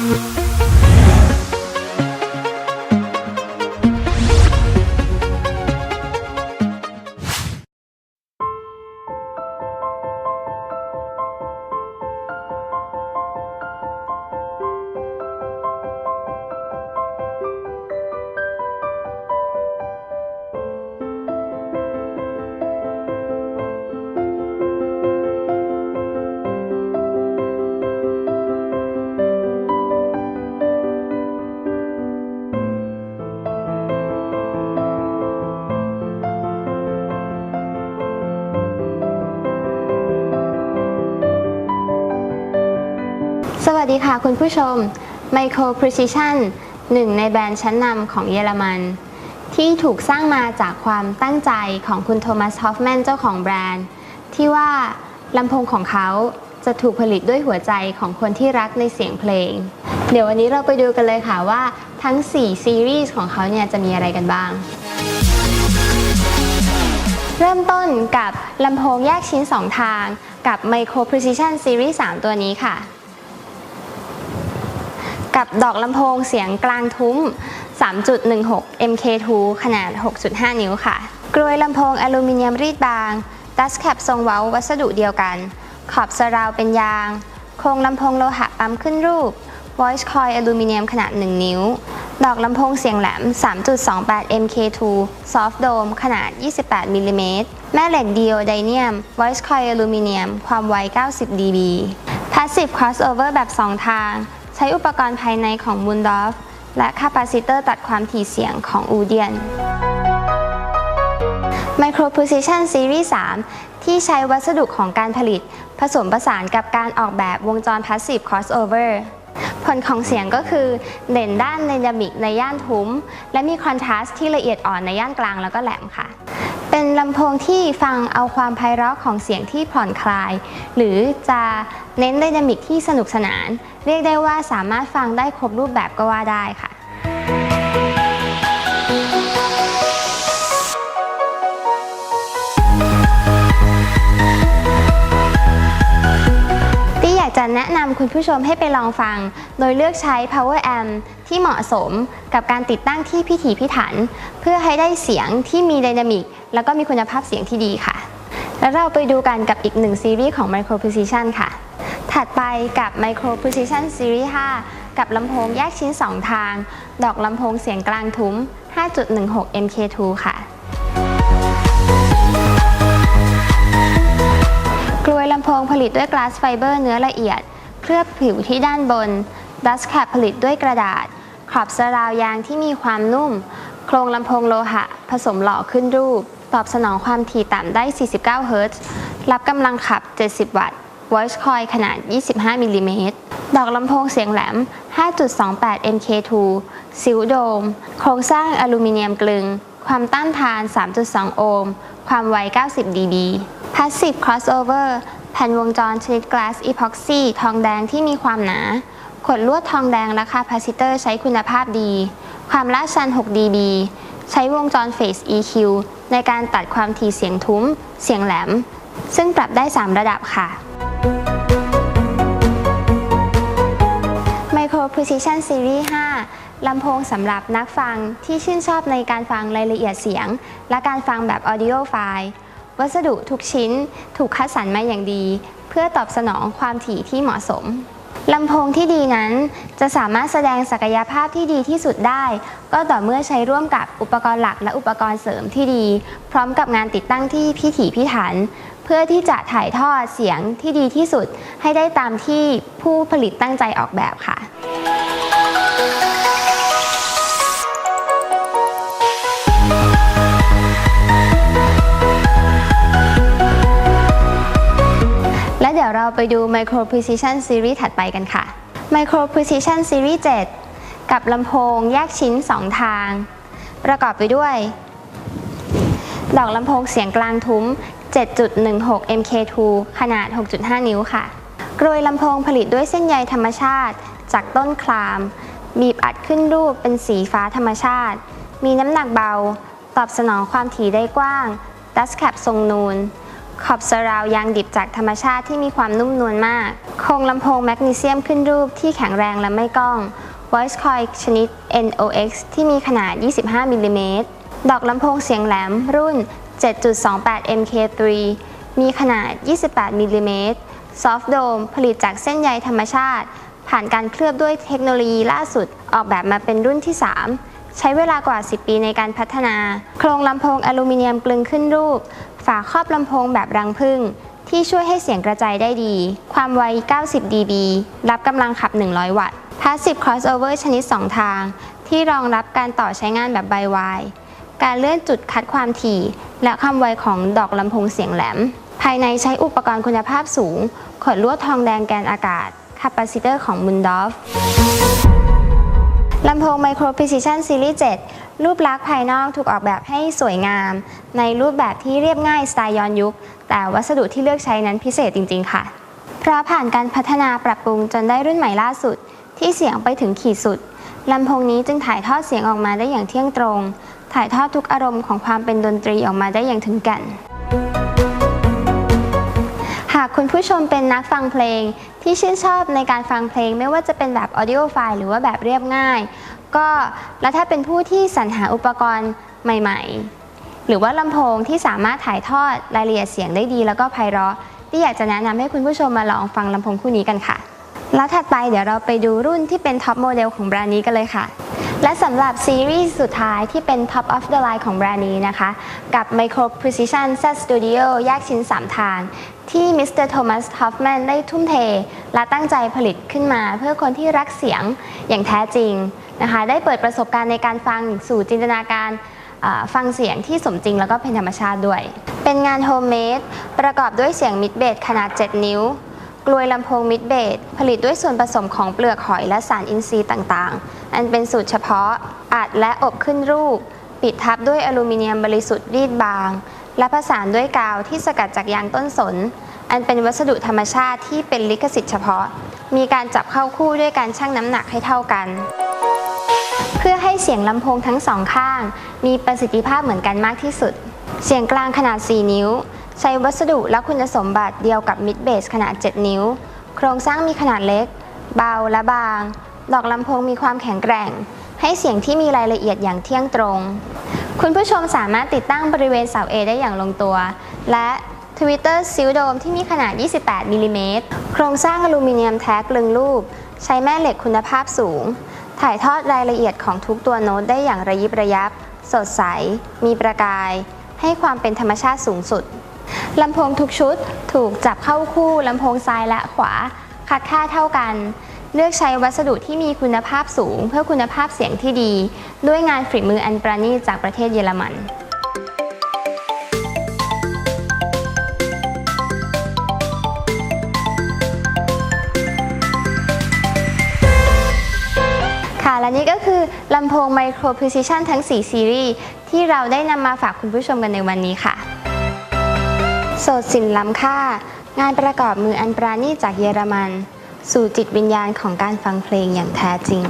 สวั ดีค่ะคุณผู้ชม Micro Precision หนึ่งในแบรนด์ชั้นนำของเยอรมัน ที่ถูกสร้างมาจากความตั้งใจของคุณโทมัสฮอฟแมนเจ้าของแบรนด์ ที่ว่าลำโพงของเขาจะถูกผลิตด้วยหัวใจของคนที่รักในเสียงเพลง เดี๋ยววันนี้เราไปดูกันเลยค่ะว่าทั้ง 4 ซีรีส์ของเขาเนี่ยจะมีอะไรกันบ้าง เริ่มต้นกับลำโพงแยกชิ้น 2 ทางกับ Micro Precision Series 3 ตัวนี้ค่ะ กับดอกลำโพงเสียงกลางทุ้ม 3.16 MK2 ขนาด 6.5 นิ้วค่ะ กรวยลำโพงอลูมิเนียมรีดบาง ดัสแคปทรงเว้าวัสดุเดียวกัน ขอบสราวเป็นยาง โครงลำโพงโลหะปั๊มขึ้นรูป Voice Coil อลูมิเนียมขนาด 1 นิ้ว ดอกลำโพงเสียงแหลม 3.28 MK2 Soft Dome ขนาด 28มิลลิเมตร แม่เหล็กดีโอไดเนียม Voice Coil อลูมิเนียม ความไว 90 dB Passive Crossover แบบ 2 ทาง ช้อุปกรณ์ภายในของ m u n d o r f และคาปาซิเตอร์ตัดความถี่เสียงของ u d i a n Micro Precision Series 3 ที่ใช้วัสดุของการผลิต ผสมผสานกับการออกแบบวงจร Passive Crossover ผลของเสียงก็คือ เด่นด้านไดนามิกในย่านทุ้ม และมีคอนทราสต์ที่ละเอียดอ่อนในย่านกลางแล้วก็แหลมค่ะ เป็นลำโพงที่ฟังเอาความไพเราะของเสียงที่ผ่อนคลาย หรือจะเน้นไดนามิกที่สนุกสนาน เรียกได้ว่าสามารถฟังได้ครบรูปแบบก็ว่าได้ค่ะ จะแนะนำคุณผู้ชมให้ไปลองฟัง โดยเลือกใช้ power amp ที่เหมาะสมกับการติดตั้งที่พิถีพิถัน เพื่อให้ได้เสียงที่มีไดนามิกแล้วก็มีคุณภาพเสียงที่ดีค่ะ แล้วเราไปดูกันกับอีกหนึ่งซีรีส์ของ Micro Precision ค่ะ ถัดไปกับ Micro Precision Series 5 กับลำโพงแยกชิ้น 2 ทาง ดอกลำโพงเสียงกลางทุ้ม 5.16 MK2 ค่ะ โพงผลิตด้วย glass fiber เนื้อละเอียด เคลือบผิวที่ด้านบน dust cap ผลิตด้วยกระดาษ ขอบสราวยางที่มีความนุ่ม โครงลำโพงโลหะ ผสมหล่อขึ้นรูป ตอบสนองความถี่ต่ำได้ 49 เฮิรตซ์ รับกำลังขับ 70 วัตต์ voice coil ขนาด 25 มิลลิเมตร ดอกลำโพงเสียงแหลม 5.28 MK2 ซิลโดม โครงสร้างอลูมิเนียมกลึง ความต้านทาน 3.2 โอห์ม ความไว 90 dB Passive Crossover แผ่นวงจรชนิด Glass Epoxy ทองแดงที่มีความหนา ขดลวดทองแดงและคาปาซิเตอร์ใช้คุณภาพดี ความลาดชัน 6 dB ใช้วงจร Phase EQ ในการตัดความถี่เสียงทุ้ม เสียงแหลม ซึ่งปรับได้ 3 ระดับค่ะ Micro Precision Series 5 ลำโพงสำหรับนักฟังที่ชื่นชอบในการฟังรายละเอียดเสียง และการฟังแบบ Audio File วัสดุทุกชิ้นถูกคัดสรรมาอย่างดี เพื่อตอบสนองความถี่ที่เหมาะสมลำโพงที่ดีนั้นจะสามารถแสดงศักยภาพที่ดีที่สุดได้ ก็ต่อเมื่อใช้ร่วมกับอุปกรณ์หลักและอุปกรณ์เสริมที่ดี พร้อมกับงานติดตั้งที่พิถีพิถัน เพื่อที่จะถ่ายทอดเสียงที่ดีที่สุด ให้ได้ตามที่ผู้ผลิตตั้งใจออกแบบค่ะ ไปดู Micro Precision Series ถัดไปกันค่ะ Micro Precision Series 7 กับลำโพงแยกชิ้น 2 ทาง ประกอบไปด้วย ดอกลำโพงเสียงกลางทุ้ม 7.16 MK2 ขนาด 6.5 นิ้วค่ะกรวยลำโพงผลิตด้วยเส้นใยธรรมชาติ จากต้นคลาม บีบอัดขึ้นรูปเป็นสีฟ้าธรรมชาติ มีน้ำหนักเบา ตอบสนองความถี่ได้กว้างดัสแคปทรงนูน ขอบสราวยางดิบจากธรรมชาติที่มีความนุ่มนวลมาก โครงลำโพงแมกนีเซียมขึ้นรูปที่แข็งแรงและไม่ก้อง Voice Coil ชนิด NOX ที่มีขนาด 25มิลลิเมตร ดอกลำโพงเสียงแหลมรุ่น 7.28 MK3 มีขนาด 28มิลลิเมตร Soft Dome ผลิตจากเส้นใยธรรมชาติ ผ่านการเคลือบด้วยเทคโนโลยีล่าสุด ออกแบบมาเป็นรุ่นที่ 3 ใช้เวลากว่า 10 ปีในการพัฒนา โครงลำโพงอลูมิเนียมกลึงขึ้นรูปาครอบลำโพงแบบรังผึ้งที่ช่วยให้เสียงกระจายได้ดี ความไว 90 dB รับกำลังขับ 100 วัตต์ Passive Crossover ชนิด 2 ทาง ที่รองรับการต่อใช้งานแบบไบวายการเลื่อนจุดคัดความถี่ และความไวของดอกลำโพงเสียงแหลม ภายในใช้อุปกรณ์คุณภาพสูง ขดลวดทองแดงแกนอากาศคาปาซิเตอร์ของมุนดอฟ ลำโพง Micro Precision Series 7 รูปลักษณ์ภายนอกถูกออกแบบให้สวยงาม ในรูปแบบที่เรียบง่ายสไตล์ย้อนยุค แต่วัสดุที่เลือกใช้นั้นพิเศษจริง ๆ ค่ะ เพราะผ่านการพัฒนาปรับปรุงจนได้รุ่นใหม่ล่าสุด ที่เสียงไปถึงขีดสุด ลำโพงนี้จึงถ่ายทอดเสียงออกมาได้อย่างเที่ยงตรง ถ่ายทอดทุกอารมณ์ของความเป็นดนตรีออกมาได้อย่างถึงแก่นากคุณผู้ชมเป็นนักฟังเพลงที่ชื่นชอบในการฟังเพลง ไม่ว่าจะเป็นแบบ audio file หรือว่าแบบเรียบง่าย ก็และถ้าเป็นผู้ที่สรรหาอุปกรณ์ใหม่ ๆ หรือว่าลำโพงที่สามารถถ่ายทอดรายละเอียดเสียงได้ดี แล้วก็ไพเราะที่อยากจะแนะนำให้คุณผู้ชมมาลองฟังลำโพงคู่นี้กันค่ะ แล้วถัดไปเดี๋ยวเราไปดูรุ่นที่เป็นท็อปโมเดลของแบรนด์นี้กันเลยค่ะ และสำหรับซีรีส์สุดท้ายที่เป็น Top of the Line ของแบรนด์นี้นะคะ กับ Micro Precision Z Studio แยกชิ้น 3 ทาง ที่มิสเตอร์โทมัสฮอฟแมนได้ทุ่มเท และตั้งใจผลิตขึ้นมา เพื่อคนที่รักเสียงอย่างแท้จริงนะคะ ได้เปิดประสบการณ์ในการฟังสู่จินตนาการฟังเสียงที่สมจริงแล้วก็เป็นธรรมชาติด้วย เป็นงานโฮมเมดประกอบด้วยเสียงมิดเบสขนาด 7 นิ้ว กลวยลำโพงมิดเบสผลิตด้วยส่วนผสมของเปลือกหอยและสารอินทรีย์ต่างๆ อันเป็นสูตรเฉพาะ อัดและอบขึ้นรูป ปิดทับด้วยอลูมิเนียมบริสุทธิ์รีดบาง และผสานด้วยกาวที่สกัดจากยางต้นสน อันเป็นวัสดุธรรมชาติที่เป็นลิขสิทธิ์เฉพาะ มีการจับเข้าคู่ด้วยการชั่งน้ำหนักให้เท่ากัน เพื่อให้เสียงลำโพงทั้งสองข้าง มีประสิทธิภาพเหมือนกันมากที่สุด เสียงกลางขนาด 4 นิ้ว ใช้วัสดุและคุณสมบัติเดียวกับมิดเบสขนาด 7 นิ้ว โครงสร้างมีขนาดเล็ก เบาและบาง ดอกลำโพงมีความแข็งแกร่ง ให้เสียงที่มีรายละเอียดอย่างเที่ยงตรง คุณผู้ชมสามารถติดตั้งบริเวณเสา A ได้อย่างลงตัว และทวิตเตอร์ซิลโดมที่มีขนาด 28มิลลิเมตร โครงสร้างอลูมิเนียมแท้กลึงรูป ใช้แม่เหล็กคุณภาพสูง ถ่ายทอดรายละเอียดของทุกตัวโน้ตได้อย่างระยิบระยับ สดใส มีประกาย ให้ความเป็นธรรมชาติสูงสุด ลำโพงทุกชุดถูกจับเข้าคู่ลำโพงซ้ายและขวา คัดค่าเท่ากัน เลือกใช้วัสดุที่มีคุณภาพสูง เพื่อคุณภาพเสียงที่ดี ด้วยงานฝีมืออันประณีตจากประเทศเยอรมันค่ะและนี่ก็คือลำโพง Micro Precision ทั้ง 4 ซีรีส์ที่เราได้นำมาฝากคุณผู้ชมกันในวันนี้ค่ะ โสดสินล้ำค่า งานประกอบมืออันปราณีจากเยอรมัน สู่จิตวิญญาณของการฟังเพลงอย่างแท้จริง